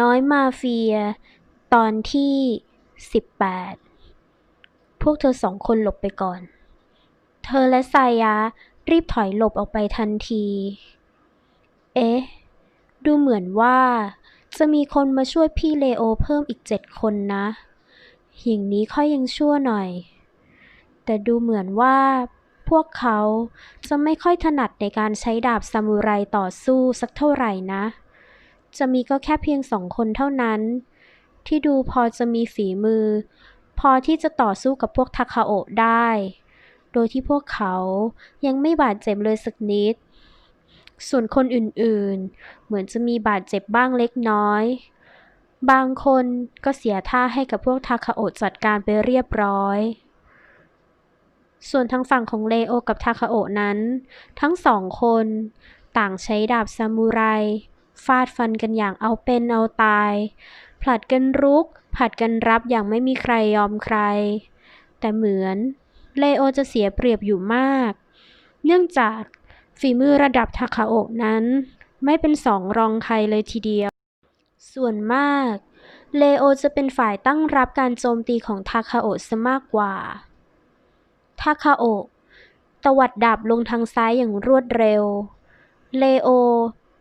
น้อยมาเฟีย ตอนที่ 18 พวกเธอสองคนหลบไปก่อน เธอและสายะรีบถอยหลบออกไปทันที เอ๊ะ ดูเหมือนว่า จะมีคนมาช่วยพี่เลโอเพิ่มอีกเจ็ดคนนะอย่างนี้ค่อยยังชั่วหน่อย แต่ดูเหมือนว่าพวกเขาจะไม่ค่อยถนัดในการใช้ดาบซามูไรต่อสู้สักเท่าไหร่นะ จะมีก็แค่เพียงสองคนเท่านั้น ที่ดูพอจะมีฝีมือ พอที่จะต่อสู้กับพวกทาคาโอะได้ โดยที่พวกเขายังไม่บาดเจ็บเลยสักนิด ส่วนคนอื่นๆ เหมือนจะมีบาดเจ็บบ้างเล็กน้อย บางคนก็เสียท่าให้กับพวกทาคาโอะจัดการไปเรียบร้อยส่วนทางฝั่งของเลโอ กับทาคาโอะนั้น ทั้งสองคน ต่างใช้ดาบซามูไร ฟาดฟันกันอย่างเอาเป็นเอาตาย ผลัดกันรุก ผลัดกันรับอย่างไม่มีใครยอมใคร แต่เหมือนเลโอจะเสียเปรียบอยู่มาก เนื่องจากฝีมือระดับทาคาโอะนั้น ไม่เป็นสองรองใครเลยทีเดียว ส่วนมาก เลโอจะเป็นฝ่ายตั้งรับการโจมตีของทาคาโอะซะมากกว่า ทาคาโอะตวัดดาบลงทางซ้ายอย่างรวดเร็ว เลโอ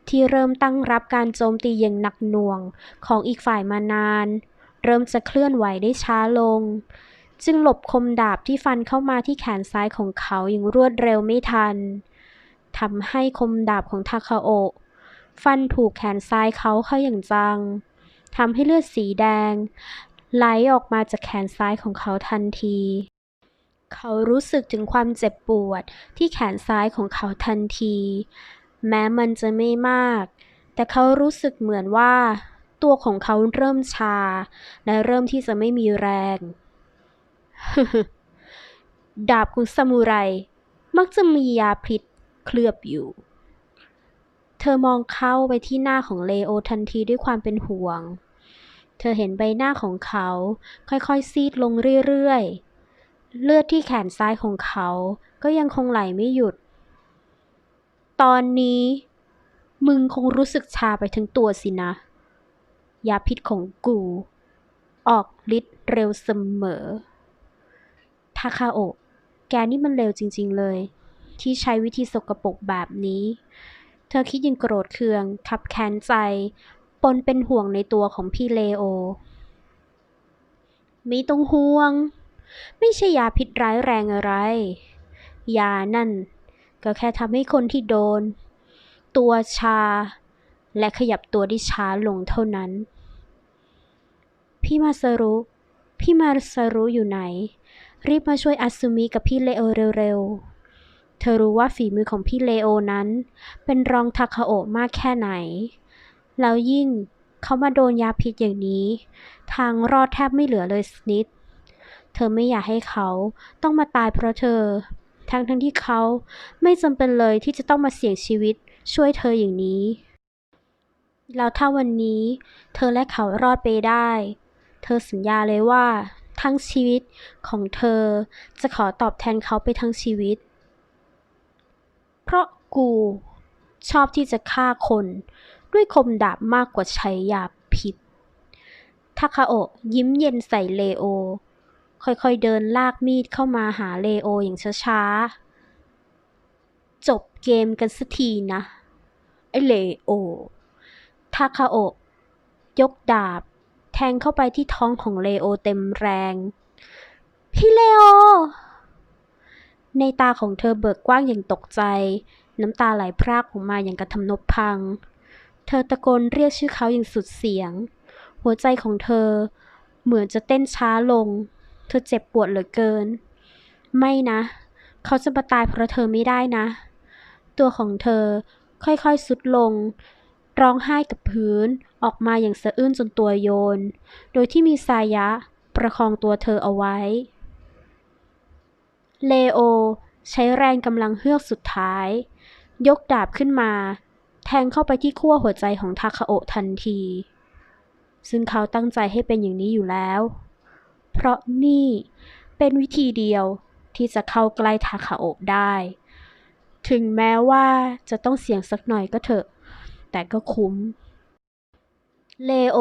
ที่เริ่มตั้งรับการโจมตีอย่างหนักหน่วงของอีกฝ่ายมานาน เริ่มจะเคลื่อนไหวได้ช้าลง จึงหลบคมดาบที่ฟันเข้ามาที่แขนซ้ายของเขาอย่างรวดเร็วไม่ทันทำให้คมดาบของทาคาโอะฟันถูกแขนซ้ายเขาเข้าอย่างจังทำให้เลือดสีแดง ไหลออกมาจากแขนซ้ายของเขาทันที เขารู้สึกถึงความเจ็บปวดที่แขนซ้ายของเขาทันที แม้มันจะไม่มาก แต่เขารู้สึกเหมือนว่า ตัวของเขาเริ่มชา และเริ่มที่จะไม่มีแรง ดาบของซามูไรมักจะมียาพิษเคลือบอยู่ เธอมองเข้าไปที่หน้าของเลโอทันทีด้วยความเป็นห่วง เธอเห็นใบหน้าของเขาค่อยๆ ซีดลงเรื่อยๆ เลือดที่แขนซ้ายของเขาก็ยังคงไหลไม่หยุด ตอนนี้ มึงคงรู้สึกชาไปทั้งตัวสินะ ยาพิษของกู ออกฤทธิ์เร็วเสมอ ทาคาโอะแกนี่มันเร็วจริง ๆเลย ที่ใช้วิธีสกปรกแบบนี้ เธอคิดยังโกรธเคือง ขับแค้นใจ ปนเป็นห่วงในตัวของพี่เลโอ ไม่ต้องห่วง ไม่ใช่ยาพิษร้ายแรงอะไร ยานั่น ก็แค่ทำให้คนที่โดน ตัวชา และขยับตัวได้ช้าลงเท่านั้น พี่มาซารุพี่มาซารุอยู่ไหน รีบมาช่วยอัสึมิกับพี่เลโอเร็วๆ เธอรู้ว่าฝีมือของพี่เลโอนั้น เป็นรองทาคาโอะมากแค่ไหน แล้วยิ่งเขามาโดนยาพิษอย่างนี้ ทางรอดแทบไม่เหลือเลยสักนิด เธอไม่อยากให้เขาต้องมาตายเพราะเธอ ทั้งทั้งที่เขาไม่จำเป็นเลยที่จะต้องมาเสี่ยงชีวิตช่วยเธออย่างนี้ แล้วถ้าวันนี้ เธอและเขารอดไปได้ เธอสัญญาเลยว่า ทั้งชีวิตของเธอจะขอตอบแทนเขาไปทั้งชีวิต เพราะกูชอบที่จะฆ่าคนด้วยคมดาบมากกว่าใช้ยาพิษทาคาโอะยิ้มเย็นใส่เลโอ ค่อยๆเดินลากมีดเข้ามาหาเลโออย่างช้าๆ จบเกมกันสักทีนะ ไอเลโอ ทาคาโอะยกดาบ แทงเข้าไปที่ท้องของเลโอเต็มแรง พี่เลโอ ในตาของเธอเบิกกว้างอย่างตกใจ น้ำตาไหลพรากออกมาอย่างกระทำนบพัง เธอตะโกนเรียกชื่อเขาอย่างสุดเสียง หัวใจของเธอเหมือนจะเต้นช้าลง ธอเจ็บปวดเหลือเกิน ไม่นะ เขาจะมาตายเพราะเธอไม่ได้นะ ตัวของเธอค่อยๆสุดลง ร้องไห้กับพื้นออกมาอย่างสะอื้นจนตัวโยน โดยที่มีสายะประคองตัวเธอเอาไว้ เลโอ ใช้แรงกำลังเฮือกสุดท้าย ยกดาบขึ้นมา แทงเข้าไปที่ขั้วหัวใจของทาคาโอะทันที ซึ่งเขาตั้งใจให้เป็นอย่างนี้อยู่แล้ว เพราะนี่เป็นวิธีเดียวที่จะเข้าใกล้ทาคาโอะได้ ถึงแม้ว่าจะต้องเสี่ยงสักหน่อยก็เถอะ แต่ก็คุ้ม เลโอ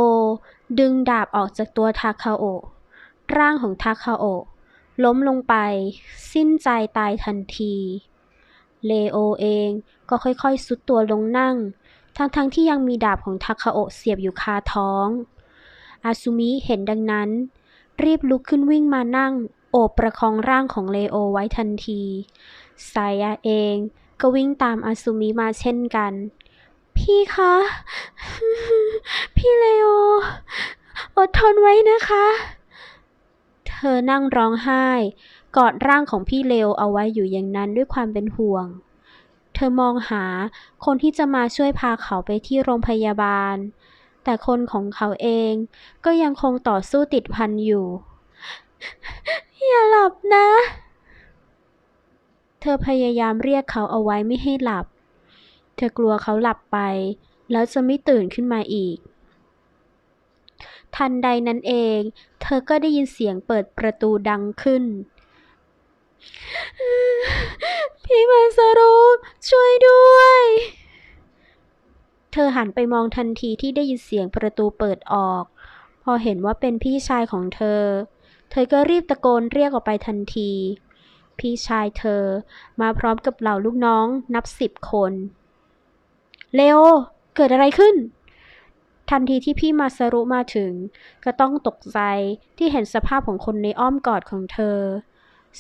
ดึงดาบออกจากตัวทาคาโอะร่างของทาคาโอะล้มลงไป สิ้นใจตายทันที เลโอเองก็ค่อยๆ สุดตัวลงนั่ง ทั้งๆทที่ยังมีดาบของทาคาโอะเสียบอยู่คาท้อง อาซุมิเห็นดังนั้น รีบลุกขึ้นวิ่งมานั่ง โอบประคองร่างของเลโอไว้ทันทีไซยะเองก็วิ่งตามอาซุมิมาเช่นกัน พี่คะ พี่เลโอ อดทนไว้นะคะ เธอนั่งร้องไห้ กอดร่างของพี่เลโอเอาไว้อยู่อย่างนั้นด้วยความเป็นห่วง เธอมองหาคนที่จะมาช่วยพาเขาไปที่โรงพยาบาล แต่คนของเขาเองก็ยังคงต่อสู้ติดพันอยู่ อย่าหลับนะ เธอพยายามเรียกเขาเอาไว้ไม่ให้หลับ เธอกลัวเขาหลับไป แล้วจะไม่ตื่นขึ้นมาอีก ทันใดนั้นเอง เธอก็ได้ยินเสียงเปิดประตูดังขึ้นพี่มาสรุปช่วยด้วย เธอหันไปมองทันทีที่ได้ยินเสียงประตูเปิดออก พอเห็นว่าเป็นพี่ชายของเธอ เธอก็รีบตะโกนเรียกออกไปทันที พี่ชายเธอมาพร้อมกับเหล่าลูกน้องนับสิบคน เลโอ เกิดอะไรขึ้น ทันทีที่พี่มาสรุมาถึง ก็ต้องตกใจที่เห็นสภาพของคนในอ้อมกอดของเธอ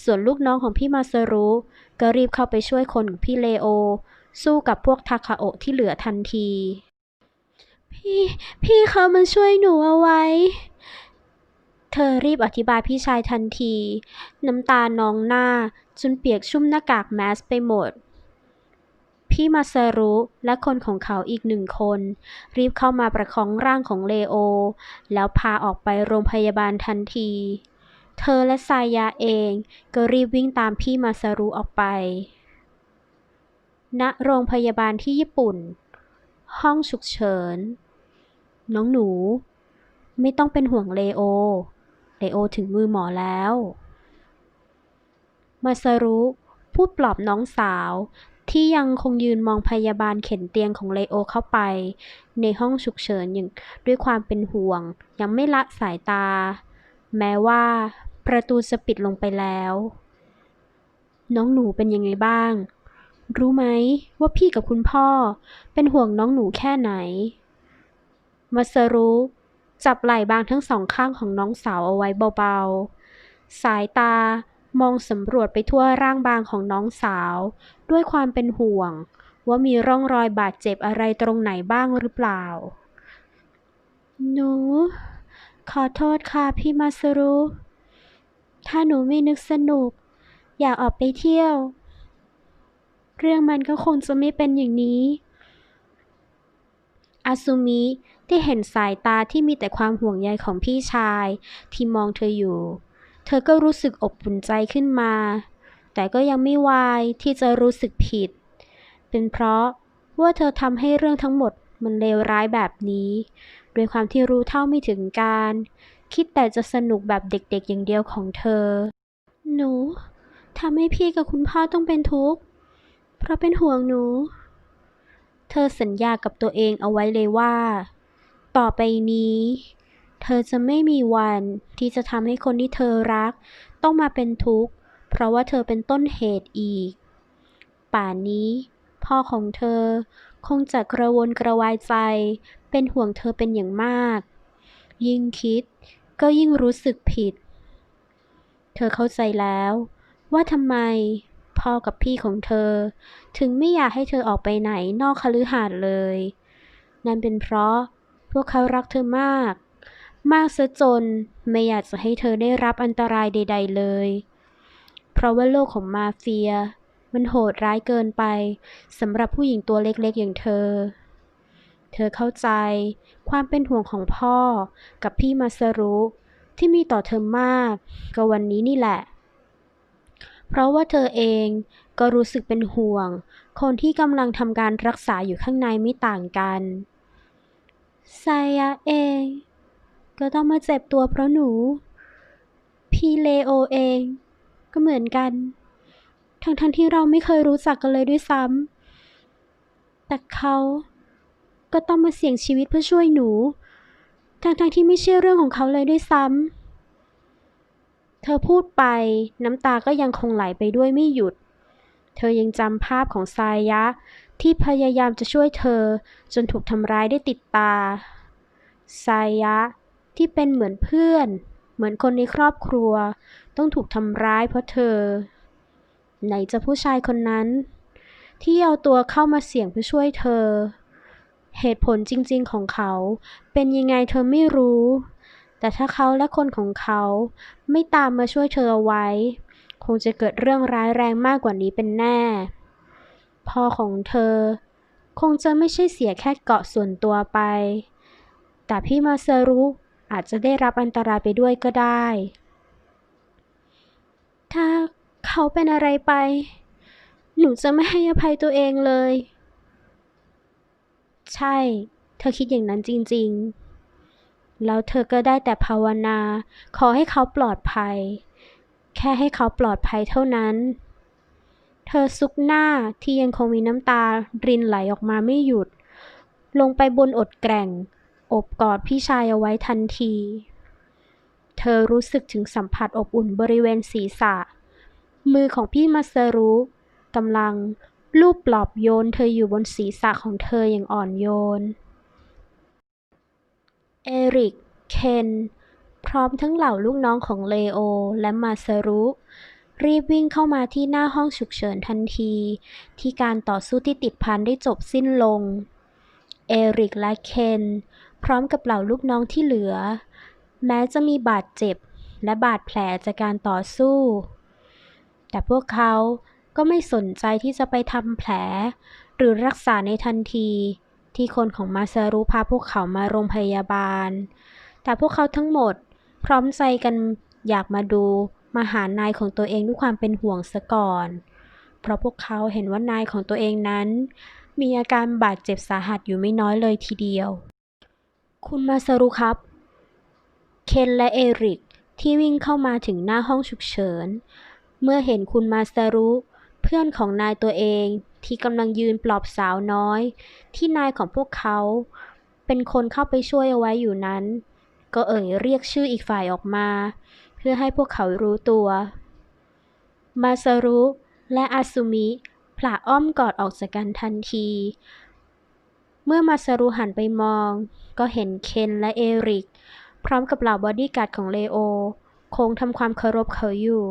ส่วนลูกน้องของพี่มาสรุก็รีบเข้าไปช่วยคนของพี่เลโอ สู้กับพวกทาคาโอะที่เหลือทันที พี่พี่เขามาช่วยหนูเอาไว้ เธอรีบอธิบายพี่ชายทันที น้ำตานองหน้าจนเปียกชุ่มหน้ากากแมสไปหมด พี่มาซารุและคนของเขาอีกหนึ่งคน รีบเข้ามาประคองร่างของเลโอ แล้วพาออกไปโรงพยาบาลทันที เธอและไซายาเองก็รีบวิ่งตามพี่มาซารุออกไป ณโรงพยาบาลที่ญี่ปุ่น ห้องฉุกเฉิน น้องหนู ไม่ต้องเป็นห่วงเลโอ เลโอถึงมือหมอแล้ว มาซารุพูดปลอบน้องสาวที่ยังคงยืนมองพยาบาลเข็นเตียงของเลโอเข้าไป ในห้องฉุกเฉินอย่างด้วยความเป็นห่วง ยังไม่ละสายตา แม้ว่าประตูจะปิดลงไปแล้ว น้องหนูเป็นยังไงบ้าง รู้ไหมว่าพี่กับคุณพ่อ เป็นห่วงน้องหนูแค่ไหนมาซารุจับไหล่บางทั้งสองข้างของน้องสาวเอาไว้เบาๆ สายตามองสำรวจไปทั่วร่างบางของน้องสาว ด้วยความเป็นห่วง ว่ามีร่องรอยบาดเจ็บอะไรตรงไหนบ้างหรือเปล่า หนู ขอโทษค่ะพี่มาซารุ ถ้าหนูไม่นึกสนุก อยากออกไปเที่ยว เรื่องมันก็คงจะไม่เป็นอย่างนี้ อาซุมิได้เห็นสายตาที่มีแต่ความห่วงใยของพี่ชาย ที่มองเธออยู่ เธอก็รู้สึกอบอุ่นใจขึ้นมา แต่ก็ยังไม่วายที่จะรู้สึกผิด เป็นเพราะว่าเธอทำให้เรื่องทั้งหมดมันเลวร้ายแบบนี้ด้วยความที่รู้เท่าไม่ถึงการ คิดแต่จะสนุกแบบเด็กๆอย่างเดียวของเธอ หนูทำให้พี่กับคุณพ่อต้องเป็นทุกข์ เพราะเป็นห่วงหนู เธอสัญญากับตัวเองเอาไว้เลยว่า ต่อไปนี้ เธอจะไม่มีวันที่จะทำให้คนที่เธอรัก ต้องมาเป็นทุกข์ เพราะว่าเธอเป็นต้นเหตุอีก ป่านนี้ พ่อของเธอคงจะกระวนกระวายใจ เป็นห่วงเธอเป็นอย่างมาก ยิ่งคิดก็ยิ่งรู้สึกผิด เธอเข้าใจแล้วว่าทำไม พ่อกับพี่ของเธอ ถึงไม่อยากให้เธอออกไปไหนนอกคฤหาสน์เลย นั่นเป็นเพราะพวกเขารักเธอมาก มากซะจนไม่อยากจะให้เธอได้รับอันตรายใด ๆเลย เพราะว่าโลกของมาเฟีย มันโหดร้ายเกินไปสำหรับผู้หญิงตัวเล็กๆอย่างเธอ เธอเข้าใจความเป็นห่วงของพ่อกับพี่มาสรุที่มีต่อเธอมากก็วันนี้นี่แหละ เพราะว่าเธอเองก็รู้สึกเป็นห่วง คนที่กำลังทำการรักษาอยู่ข้างในไม่ต่างกันไซยะเอง ก็ต้องมาเจ็บตัวเพราะหนู พีเลโอเอง ก็เหมือนกัน ทั้งๆทที่เราไม่เคยรู้จักกันเลยด้วยซ้ำ แต่เขาก็ต้องมาเสี่ยงชีวิตเพื่อช่วยหนู ทั้งๆที่ไม่ใช่เรื่องของเขาเลยด้วยซ้ำ เธอพูดไปน้ำตาก็ยังคงไหลไปด้วยไม่หยุด เธอยังจำภาพของซายะ ที่พยายามจะช่วยเธอจนถูกทำร้ายได้ติดตาซายะที่เป็นเหมือนเพื่อน เหมือนคนในครอบครัว ต้องถูกทำร้ายเพราะเธอ ไหนจะผู้ชายคนนั้น ที่เอาตัวเข้ามาเสี่ยงเพื่อช่วยเธอ เหตุผลจริงๆของเขา เป็นยังไงเธอไม่รู้ แต่ถ้าเขาและคนของเขาไม่ตามมาช่วยเธอเอาไว้ คงจะเกิดเรื่องร้ายแรงมากกว่านี้เป็นแน่ พ่อของเธอ คงจะไม่ใช่เสียแค่เกาะส่วนตัวไป แต่พี่มาเซรุอาจจะได้รับอันตรายไปด้วยก็ได้ ถ้าเขาเป็นอะไรไป หนูจะไม่ให้อภัยตัวเองเลย ใช่ เธอคิดอย่างนั้นจริง ๆ แล้วเธอก็ได้แต่ภาวนา ขอให้เขาปลอดภัย แค่ให้เขาปลอดภัยเท่านั้น เธอซุกหน้าที่ยังคงมีน้ำตารินไหลออกมาไม่หยุด ลงไปบนอดแกร่ง อบกอดพี่ชายเอาไว้ทันที เธอรู้สึกถึงสัมผัสอบอุ่นบริเวณศีรษะ มือของพี่มาเซรุกำลังลูบปลอบโยนเธออยู่บนศีรษะของเธออย่างอ่อนโยน เอริก เคน พร้อมทั้งเหล่าลูกน้องของเลโอ และมาเซรุ รีบวิ่งเข้ามาที่หน้าห้องฉุกเฉินทันที ที่การต่อสู้ที่ติดพันได้จบสิ้นลง เอริกและเคน พร้อมกับเหล่าลูกน้องที่เหลือ แม้จะมีบาดเจ็บและบาดแผลจากการต่อสู้ แต่พวกเขาก็ไม่สนใจที่จะไปทำแผล หรือรักษาในทันที ที่คนของมาซารุพาพวกเขามาโรงพยาบาล แต่พวกเขาทั้งหมด พร้อมใจกันอยากมาดูมาหานายของตัวเองด้วยความเป็นห่วงซะก่อน เพราะพวกเขาเห็นว่านายของตัวเองนั้น มีอาการบาดเจ็บสาหัสอยู่ไม่น้อยเลยทีเดียว คุณมาซารุครับ เคนและเอริกที่วิ่งเข้ามาถึงหน้าห้องฉุกเฉิน เมื่อเห็นคุณมาซารุ เพื่อนของนายตัวเอง ที่กำลังยืนปลอบสาวน้อย ที่นายของพวกเขา เป็นคนเข้าไปช่วยเอาไว้อยู่นั้น ก็เอ่ยเรียกชื่ออีกฝ่ายออกมา เพื่อให้พวกเขารู้ตัว มาซารุและอาซุมิผละอ้อมกอดออกจากกันทันที เมื่อมาซารุหันไปมอง ก็เห็นเคนและเอริก พร้อมกับเหล่าบอดี้การ์ดของเลโอ คงทำความเคารพเขาอยู่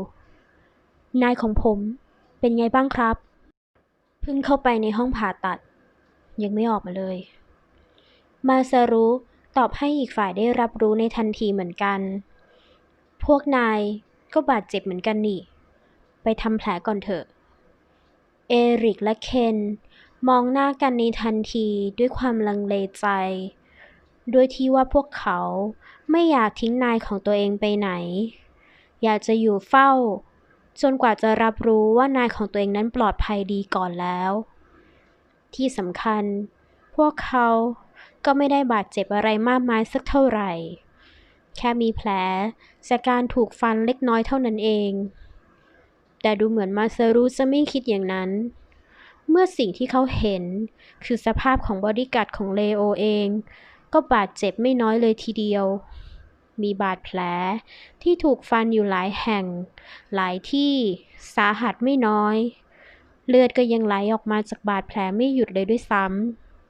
นายของผมเป็นไงบ้างครับ เพิ่งเข้าไปในห้องผ่าตัด ยังไม่ออกมาเลย มาซารุตอบให้อีกฝ่ายได้รับรู้ในทันทีเหมือนกัน พวกนายก็บาดเจ็บเหมือนกันนี่ ไปทำแผลก่อนเถอะ เอริกและเคนมองหน้ากันในทันทีด้วยความลังเลใจ ด้วยที่ว่าพวกเขาไม่อยากทิ้งนายของตัวเองไปไหน อยากจะอยู่เฝ้า จนกว่าจะรับรู้ว่านายของตัวเองนั้นปลอดภัยดีก่อนแล้ว ที่สำคัญ พวกเขาก็ไม่ได้บาดเจ็บอะไรมากมายสักเท่าไหร่ แค่มีแผลจากการถูกฟันเล็กน้อยเท่านั้นเอง แต่ดูเหมือนมาเซรุจะไม่คิดอย่างนั้น เมื่อสิ่งที่เขาเห็นคือสภาพของบอดี้การ์ดของเลโอเอง ก็บาดเจ็บไม่น้อยเลยทีเดียว มีบาดแผล ที่ถูกฟันอยู่หลายแห่ง หลายที่สาหัสไม่น้อย เลือดก็ยังไหลออกมาจากบาดแผลไม่หยุดเลยด้วยซ้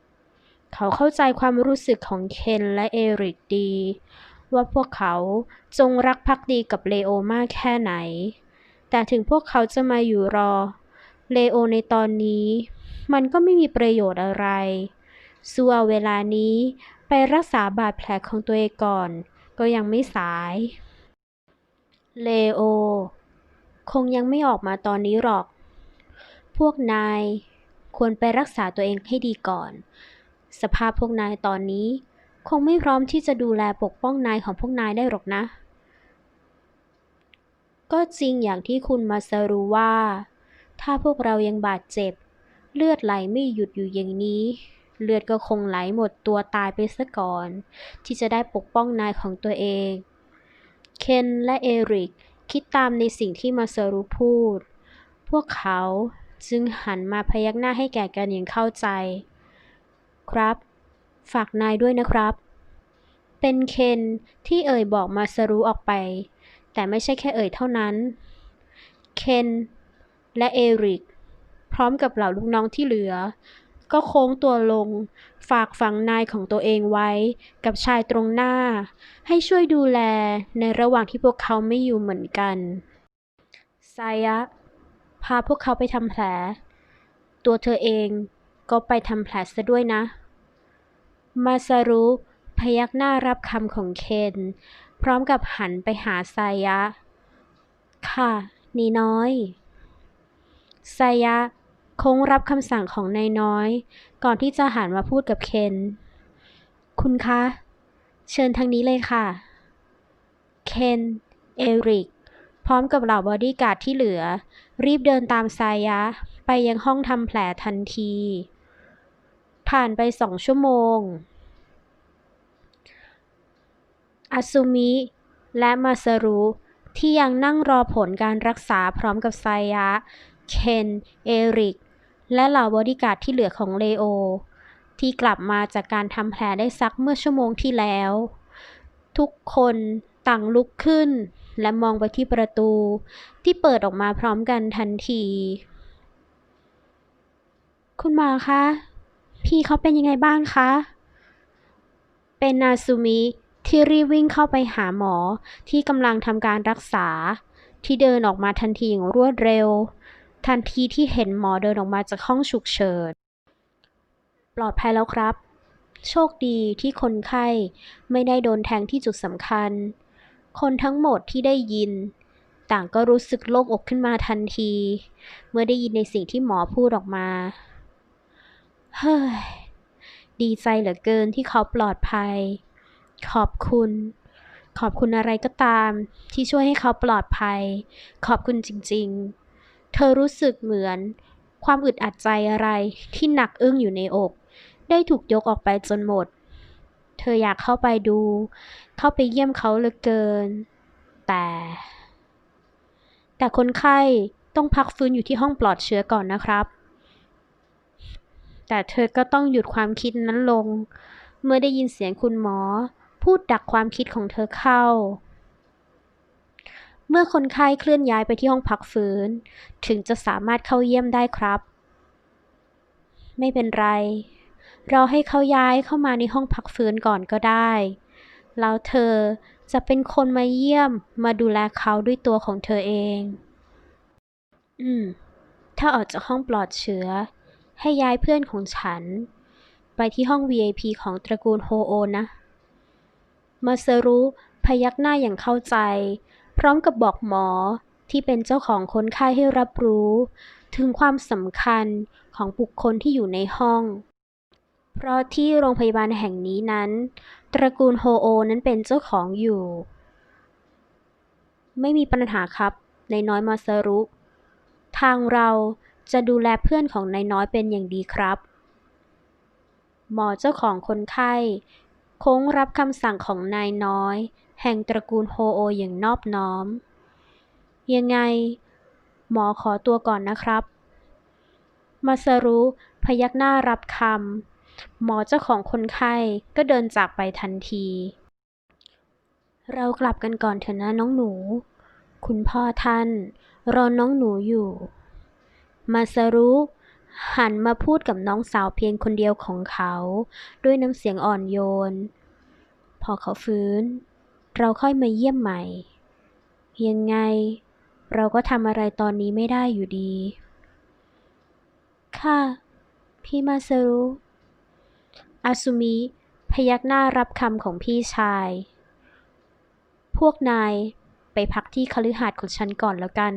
ำ เขาเข้าใจความรู้สึกของเคนและเอริกดี ว่าพวกเขาจงรักภักดีกับเลโอมากแค่ไหน แต่ถึงพวกเขาจะมาอยู่รอ เลโอในตอนนี้ มันก็ไม่มีประโยชน์อะไรส่วเวลานี้ไปรักษาบาดแผลของตัวเองก่อน ก็ยังไม่สาย เลโอ คงยังไม่ออกมาตอนนี้หรอก พวกนายควรไปรักษาตัวเองให้ดีก่อน สภาพพวกนายตอนนี้ คงไม่พร้อมที่จะดูแลปกป้องนายของพวกนายได้หรอกนะ ก็จริงอย่างที่คุณมาซารู้ว่า ถ้าพวกเรายังบาดเจ็บ เลือดไหลไม่หยุดอยู่อย่างนี้ เลือดก็คงไหลหมดตัวตายไปซะก่อน ที่จะได้ปกป้องนายของตัวเอง เคนและเอริกคิดตามในสิ่งที่มาซารุพูด พวกเขาจึงหันมาพยักหน้าให้แก่กันอย่างเข้าใจ ครับ ฝากนายด้วยนะครับ เป็นเคนที่เอ่ยบอกมาสรู้ออกไป แต่ไม่ใช่แค่เอ่ยเท่านั้น เคนและเอริกพร้อมกับเหล่าลูกน้องที่เหลือ ก็โค้งตัวลง ฝากฝังนายของตัวเองไว้ กับชายตรงหน้า ให้ช่วยดูแลในระหว่างที่พวกเขาไม่อยู่เหมือนกันไซยะ พาพวกเขาไปทำแผล ตัวเธอเองก็ไปทำแผลซะด้วยนะ มาซารุพยักหน้ารับคำของเคน พร้อมกับหันไปหาไซยะ ค่ะ นีน้อยไซยะ คงรับคำสั่งของนายน้อย ก่อนที่จะหันมาพูดกับเคน คุณคะ เชิญทางนี้เลยค่ะ เคน เอริก พร้อมกับเหล่าบอดี้การ์ดที่เหลือ รีบเดินตามไซยะ ไปยังห้องทำแผลทันที ผ่านไปสองชั่วโมงอาซุมิ และมาซารุที่ยังนั่งรอผลการรักษาพร้อมกับไซยะ เคน เอริก และเหล่าบอดี้การ์ดที่เหลือของเลโอ ที่กลับมาจากการทำแผลได้สักเมื่อชั่วโมงที่แล้ว ทุกคนต่างลุกขึ้น และมองไปที่ประตู ที่เปิดออกมาพร้อมกันทันที คุณหมอคะ พี่เขาเป็นยังไงบ้างคะ เป็นนาซูมิที่รีวิ่งเข้าไปหาหมอที่กำลังทำการรักษา ที่เดินออกมาทันทีอย่างรวดเร็ว ทันทีที่เห็นหมอเดินออกมาจากห้องฉุกเฉิน ปลอดภัยแล้วครับ โชคดีที่คนไข้ไม่ได้โดนแทงที่จุดสำคัญ คนทั้งหมดที่ได้ยิน ต่างก็รู้สึกโล่งอกขึ้นมาทันที เมื่อได้ยินในสิ่งที่หมอพูดออกมา เฮ้ย ดีใจเหลือเกินที่เขาปลอดภัย ขอบคุณ ขอบคุณอะไรก็ตาม ที่ช่วยให้เขาปลอดภัย ขอบคุณจริง ๆ เธอรู้สึกเหมือน ความอึดอัดใจอะไรที่หนักอึ้งอยู่ในอก ได้ถูกยกออกไปจนหมด เธออยากเข้าไปดู เข้าไปเยี่ยมเขาเหลือเกิน แต่ แต่คนไข้ต้องพักฟื้นอยู่ที่ห้องปลอดเชื้อก่อนนะครับ แต่เธอก็ต้องหยุดความคิดนั้นลง เมื่อได้ยินเสียงคุณหมอ พูดดักความคิดของเธอเข้า เมื่อคนไข้เคลื่อนย้ายไปที่ห้องพักฟื้น ถึงจะสามารถเข้าเยี่ยมได้ครับ ไม่เป็นไร เราให้เขาย้ายเข้ามาในห้องพักฟื้นก่อนก็ได้ แล้วเธอจะเป็นคนมาเยี่ยมมาดูแลเขาด้วยตัวของเธอเอง อืม ถ้าออกจากห้องปลอดเชื้อ ให้ย้ายเพื่อนของฉัน ไปที่ห้อง VIP ของตระกูลโฮโอนะ มาเซรุพยักหน้าอย่างเข้าใจ ร้อมกับบอกหมอที่เป็นเจ้าของคนไข้ให้รับรู้ ถึงความสำคัญของบุคคลที่อยู่ในห้อง เพราะที่โรงพยาบาลแห่งนี้นั้น ตระกูลโฮโอนั้นเป็นเจ้าของอยู่ ไม่มีปัญหาครับนายน้อยมาซารุ ทางเราจะดูแลเพื่อนของนายน้อยเป็นอย่างดีครับ หมอเจ้าของคนไข้ คงรับคำสั่งของนายน้อย แห่งตระกูลโฮโออย่างนอบน้อม ยังไง หมอขอตัวก่อนนะครับ มาซารุพยักหน้ารับคำหมอเจ้าของคนไข้ก็เดินจากไปทันที เรากลับกันก่อนเถอะนะน้องหนู คุณพ่อท่าน รอน้องหนูอยู่ มาซารุ หันมาพูดกับน้องสาวเพียงคนเดียวของเขา ด้วยน้ำเสียงอ่อนโยน พอเขาฟื้น เราค่อยมาเยี่ยมใหม่ ยังไง เราก็ทำอะไรตอนนี้ไม่ได้อยู่ดี ค่ะ พี่มาซารุอาซุมิ พยักหน้ารับคำของพี่ชาย พวกนายไปพักที่คฤหาสน์ของฉันก่อนแล้วกัน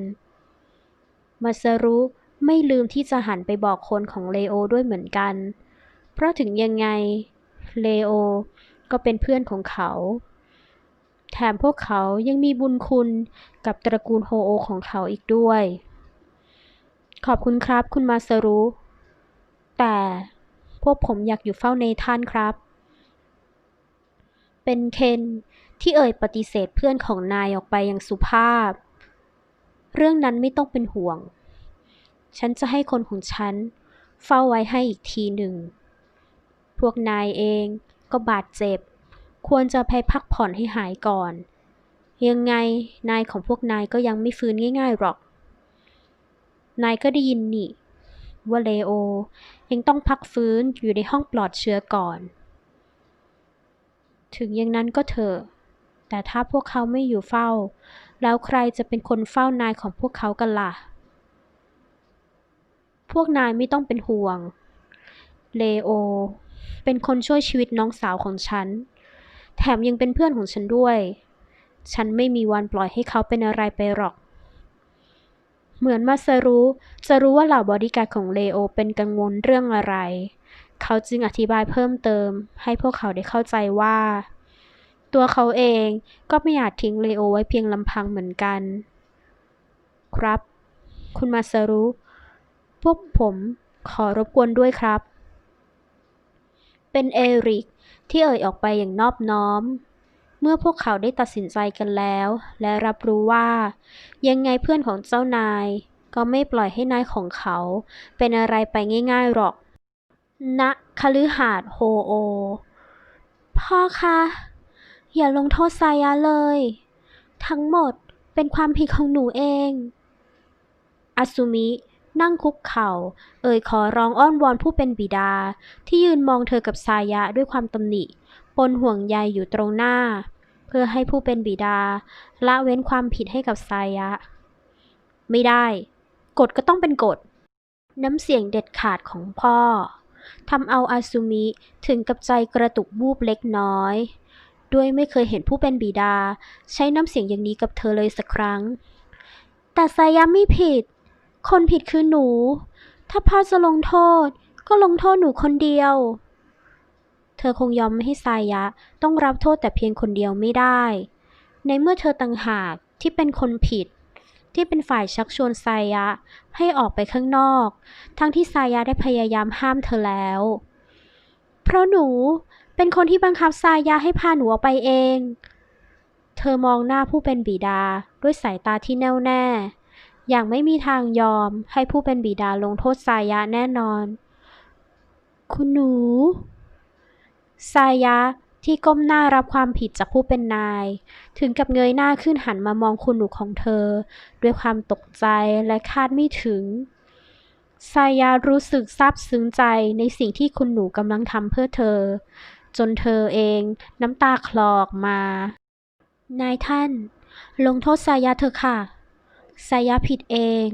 มาซารุ ไม่ลืมที่จะหันไปบอกคนของเลโอด้วยเหมือนกัน เพราะถึงยังไง เลโอก็เป็นเพื่อนของเขา แถมพวกเขายังมีบุญคุณกับตระกูลโฮโอของเขาอีกด้วย ขอบคุณครับคุณมาซารุ แต่พวกผมอยากอยู่เฝ้าในท่านครับ เป็นเคนที่เอ่ยปฏิเสธเพื่อนของนายออกไปอย่างสุภาพ เรื่องนั้นไม่ต้องเป็นห่วง ฉันจะให้คนของฉัน เฝ้าไว้ให้อีกทีหนึ่ง พวกนายเองก็บาดเจ็บ ควรจะไปพักผ่อนให้หายก่อน ยังไงนายของพวกนายก็ยังไม่ฟื้นง่าย ๆหรอก นายก็ได้ยินนี่ ว่าเลโอ ยังต้องพักฟื้นอยู่ในห้องปลอดเชื้อก่อน ถึงอย่างนั้นก็เถอะแต่ถ้าพวกเขาไม่อยู่เฝ้า แล้วใครจะเป็นคนเฝ้านายของพวกเขากันล่ะ พวกนายไม่ต้องเป็นห่วง เลโอ เป็นคนช่วยชีวิตน้องสาวของฉัน แถมยังเป็นเพื่อนของฉันด้วย ฉันไม่มีวันปล่อยให้เขาเป็นอะไรไปหรอก เหมือนมาซารุจะรู้ว่าเหล่าบอดี้การ์ดของเลโอเป็นกังวลเรื่องอะไร เขาจึงอธิบายเพิ่มเติม ให้พวกเขาได้เข้าใจว่า ตัวเขาเองก็ไม่อาจทิ้งเลโอไว้เพียงลำพังเหมือนกัน ครับ คุณมาซารุ พวกผมขอรบกวนด้วยครับ เป็นเอริกที่เอ่ยออกไปอย่างนอบน้อม เมื่อพวกเขาได้ตัดสินใจกันแล้ว และรับรู้ว่า ยังไงเพื่อนของเจ้านาย ก็ไม่ปล่อยให้นายของเขา เป็นอะไรไปง่ายๆหรอกณคฤหาสน์โฮโอ พ่อคะอย่าลงโทษซายะเลย ทั้งหมดเป็นความผิดของหนูเองอาซุมิ นั่งคุกเข่า เอ่ยขอร้องอ้อนวอนผู้เป็นบิดา ที่ยืนมองเธอกับซายะด้วยความตำหนิ ปนห่วงใยอยู่ตรงหน้า เพื่อให้ผู้เป็นบิดา ละเว้นความผิดให้กับซายะ ไม่ได้ กฎก็ต้องเป็นกฎ น้ำเสียงเด็ดขาดของพ่อทำเอาอาซุมิถึงกับใจกระตุกบูบเล็กน้อย ด้วยไม่เคยเห็นผู้เป็นบิดา ใช้น้ำเสียงอย่างนี้กับเธอเลยสักครั้ง แต่ซายะไม่ผิด คนผิดคือหนู ถ้าพ่อจะลงโทษ ก็ลงโทษหนูคนเดียว เธอคงยอมไม่ให้ซายะ ต้องรับโทษแต่เพียงคนเดียวไม่ได้ ในเมื่อเธอต่างหากที่เป็นคนผิด ที่เป็นฝ่ายชักชวนซายะ ให้ออกไปข้างนอก ทั้งที่ซายะได้พยายามห้ามเธอแล้ว เพราะหนูเป็นคนที่บังคับซายะให้พาหนูออกไปเอง เธอมองหน้าผู้เป็นบิดาด้วยสายตาที่แน่วแน่ อย่างไม่มีทางยอมให้ผู้เป็นบิดาลงโทษซายะแน่นอน คุณหนูซายะที่ก้มหน้ารับความผิดจากผู้เป็นนาย ถึงกับเงยหน้าขึ้นหันมามองคุณหนูของเธอ ด้วยความตกใจและคาดไม่ถึงซายะรู้สึกซาบซึ้งใจในสิ่งที่คุณหนูกำลังทำเพื่อเธอ จนเธอเองน้ำตาคลอออกมา นายท่าน ลงโทษซายะเถอค่ะ ซายะผิดเอง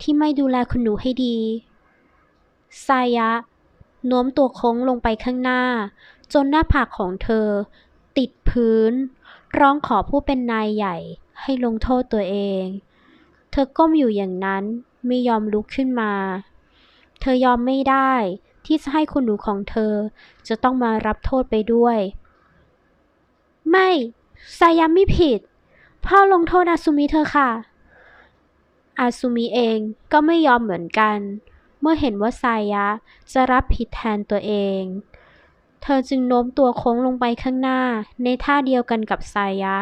ที่ไม่ดูแลคุณหนูให้ดีซายะโน้มตัวโค้งลงไปข้างหน้า จนหน้าผากของเธอ ติดพื้น ร้องขอผู้เป็นนายใหญ่ให้ลงโทษตัวเอง เธอก้มอยู่อย่างนั้นไม่ยอมลุกขึ้นมา เธอยอมไม่ได้ที่จะให้คุณหนูของเธอจะต้องมารับโทษไปด้วย ไม่ซายะไม่ผิด พ่อลงโทษอาซุมิเธอค่ะ อาซุมิเองก็ไม่ยอมเหมือนกัน เมื่อเห็นว่าไซยะจะรับผิดแทนตัวเอง เธอจึงโน้มตัวโค้งลงไปข้างหน้าในท่าเดียวกันกับไซยะ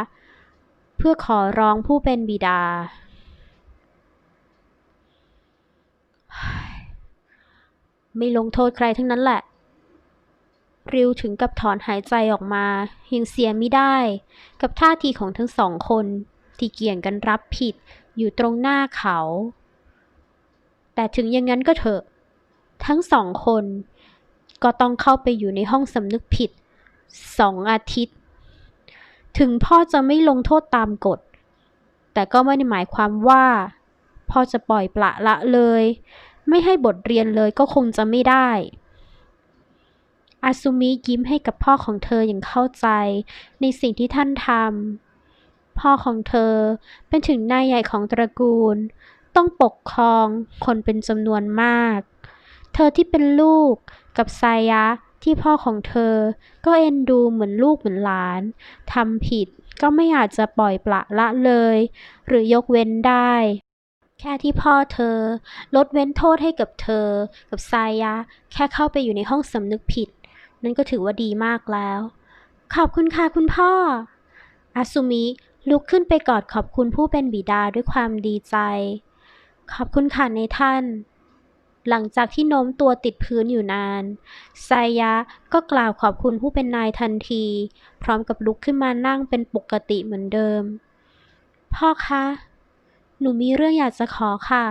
เพื่อขอร้องผู้เป็นบิดา ไม่ลงโทษใครทั้งนั้นแหละริวถึงกับถอนหายใจออกมายังเสียไม่ได้ กับท่าทีของทั้งสองคน ที่เกี่ยงกันรับผิด อยู่ตรงหน้าเขา แต่ถึงอย่างนั้นก็เถอะ ทั้งสองคนก็ต้องเข้าไปอยู่ในห้องสำนึกผิดสองอาทิตย์ ถึงพ่อจะไม่ลงโทษตามกฎ แต่ก็ไม่ได้หมายความว่า พ่อจะปล่อยปละละเลย ไม่ให้บทเรียนเลยก็คงจะไม่ได้อาซุมิยิ้มให้กับพ่อของเธออย่างเข้าใจในสิ่งที่ท่านทำ พ่อของเธอเป็นถึงนายใหญ่ของตระกูล ต้องปกครองคนเป็นจำนวนมาก เธอที่เป็นลูกกับไซยะที่พ่อของเธอก็เอ็นดูเหมือนลูกเหมือนหลานทำผิดก็ไม่อาจจะปล่อยปละละเลย หรือยกเว้นได้ แค่ที่พ่อเธอ ลดเว้นโทษให้กับเธอ กับไซยะ แค่เข้าไปอยู่ในห้องสำนึกผิด นั่นก็ถือว่าดีมากแล้ว ขอบคุณค่ะคุณพ่ออาซุมิ ลุกขึ้นไปกอดขอบคุณผู้เป็นบิดาด้วยความดีใจ ขอบคุณค่ะในท่าน หลังจากที่โน้มตัวติดพื้นอยู่นานไซยะก็กล่าวขอบคุณผู้เป็นนายทันที พร้อมกับลุกขึ้นมานั่งเป็นปกติเหมือนเดิม พ่อคะ หนูมีเรื่องอยากจะขอค่ะ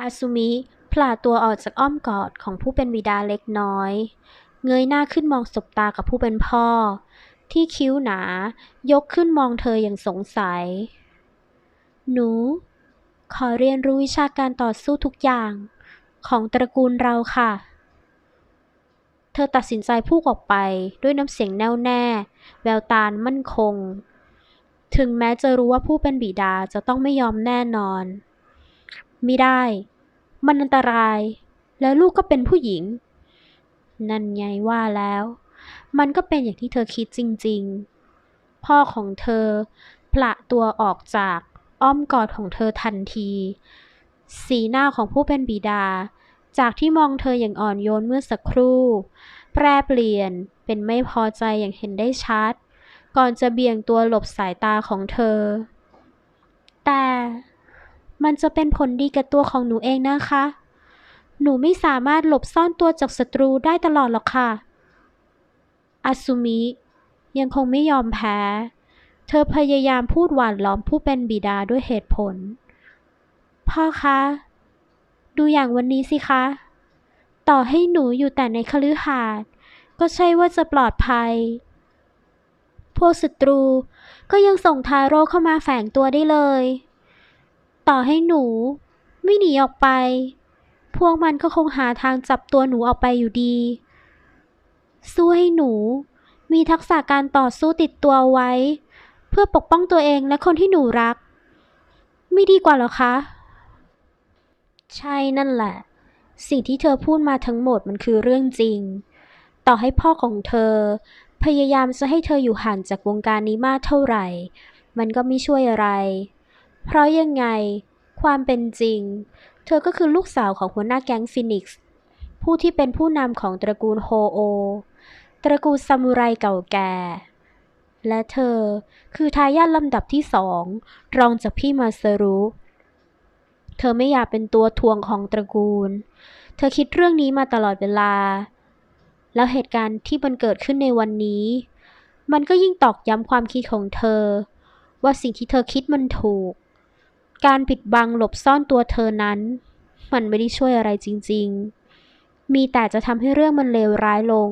อาซุมิผลาตัวออกจากอ้อมกอดของผู้เป็นบิดาเล็กน้อย เงยหน้าขึ้นมองสบตากับผู้เป็นพ่อ ที่คิ้วหนา ยกขึ้นมองเธออย่างสงสัย หนู ขอเรียนรู้วิชาการต่อสู้ทุกอย่าง ของตระกูลเราค่ะ เธอตัดสินใจพูดออกไปด้วยน้ำเสียงแน่วแน่ แววตามั่นคง ถึงแม้จะรู้ว่าผู้เป็นบิดาจะต้องไม่ยอมแน่นอน ไม่ได้ มันอันตราย แล้วลูกก็เป็นผู้หญิง นั่นไงว่าแล้ว มันก็เป็นอย่างที่เธอคิดจริงๆ พ่อของเธอผละตัวออกจากอ้อมกอดของเธอทันที สีหน้าของผู้เป็นบิดา จากที่มองเธออย่างอ่อนโยนเมื่อสักครู่ แปรเปลี่ยนเป็นไม่พอใจอย่างเห็นได้ชัด ก่อนจะเบี่ยงตัวหลบสายตาของเธอ แต่มันจะเป็นผลดีกับตัวของหนูเองนะคะ หนูไม่สามารถหลบซ่อนตัวจากศัตรูได้ตลอดหรอกค่ะ อาซุมิ ยังคงไม่ยอมแพ้ เธอพยายามพูดหวานล้อมผู้เป็นบิดาด้วยเหตุผล พ่อคะ ดูอย่างวันนี้สิคะ ต่อให้หนูอยู่แต่ในคฤหาสน์ก็ใช่ว่าจะปลอดภัย พวกศัตรูก็ยังส่งทาโร่เข้ามาแฝงตัวได้เลย ต่อให้หนูไม่หนีออกไป พวกมันก็คงหาทางจับตัวหนูออกไปอยู่ดี สู้ให้หนู มีทักษะการต่อสู้ติดตัวไว้ เพื่อปกป้องตัวเองและคนที่หนูรัก ไม่ดีกว่าหรอคะ ใช่นั่นแหละ สิ่งที่เธอพูดมาทั้งหมดมันคือเรื่องจริง ต่อให้พ่อของเธอ พยายามจะให้เธออยู่ห่างจากวงการนี้มากเท่าไหร่ มันก็ไม่ช่วยอะไร เพราะยังไง ความเป็นจริง เธอก็คือลูกสาวของหัวหน้าแก๊งฟินิกซ์ผู้ที่เป็นผู้นำของตระกูลโฮโอ ตระกูลซามูไรเก่าแก่ และเธอคือทายาทลำดับที่สองรองจากพี่มาซารุเธอไม่อยากเป็นตัวทวงของตระกูล เธอคิดเรื่องนี้มาตลอดเวลา แล้วเหตุการณ์ที่มันเกิดขึ้นในวันนี้ มันก็ยิ่งตอกย้ำความคิดของเธอ ว่าสิ่งที่เธอคิดมันถูก การปิดบังหลบซ่อนตัวเธอนั้น มันไม่ได้ช่วยอะไรจริง ๆ มีแต่จะทำให้เรื่องมันเลวร้ายลง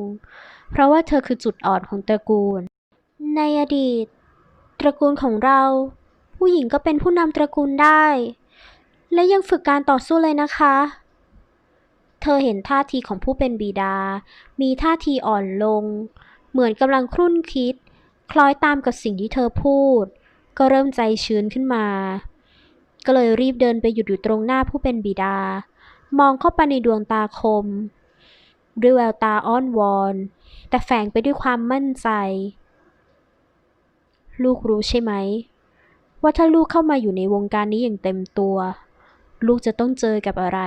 เพราะว่าเธอคือจุดอ่อนของตระกูล ในอดีต ตระกูลของเรา ผู้หญิงก็เป็นผู้นำตระกูลได้ และยังฝึกการต่อสู้เลยนะคะ เธอเห็นท่าทีของผู้เป็นบิดา มีท่าทีอ่อนลง เหมือนกำลังครุ่นคิด คล้อยตามกับสิ่งที่เธอพูด ก็เริ่มใจชื้นขึ้นมา ก็เลยรีบเดินไปหยุดอยู่ตรงหน้าผู้เป็นบิดามองเข้าไปในดวงตาคม ด้วยแววตาอ้อนวอน แต่แฝงไปด้วยความมั่นใจ ลูกรู้ใช่ไหม ว่าถ้าลูกเข้ามาอยู่ในวงการนี้อย่างเต็มตัว ลูกจะต้องเจอกับอะไร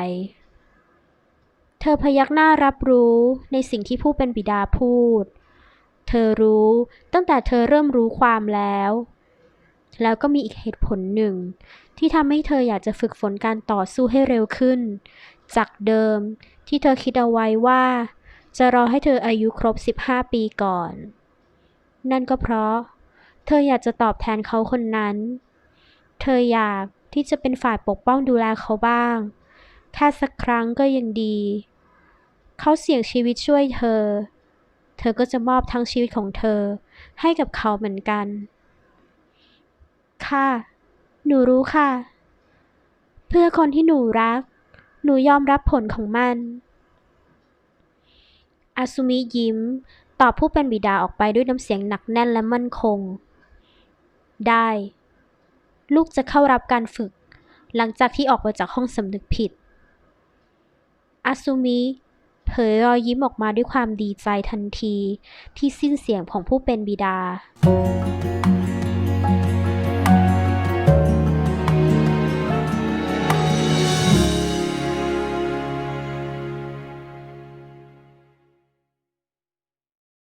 เธอพยักหน้ารับรู้ในสิ่งที่ผู้เป็นบิดาพูด เธอรู้ตั้งแต่เธอเริ่มรู้ความแล้วแล้วก็มีอีกเหตุผลหนึ่ง ที่ทำให้เธออยากจะฝึกฝนการต่อสู้ให้เร็วขึ้น จากเดิมที่เธอคิดเอาไว้ว่า จะรอให้เธออายุครบ 15 ปีก่อน นั่นก็เพราะ เธออยากจะตอบแทนเขาคนนั้น เธออยากที่จะเป็นฝ่ายปกป้องดูแลเขาบ้าง แค่สักครั้งก็ยังดี เขาเสี่ยงชีวิตช่วยเธอ เธอก็จะมอบทั้งชีวิตของเธอให้กับเขาเหมือนกัน ค่ะ หนูรู้ค่ะ เพื่อคนที่หนูรัก หนูยอมรับผลของมันอาซุมิยิ้ม ตอบผู้เป็นบิดาออกไปด้วยน้ำเสียงหนักแน่นและมั่นคง ได้ ลูกจะเข้ารับการฝึก หลังจากที่ออกมาจากห้องสำนึกผิดอาซุมิเผยรอยยิ้มออกมาด้วยความดีใจทันทีที่สิ้นเสียงของผู้เป็นบิดา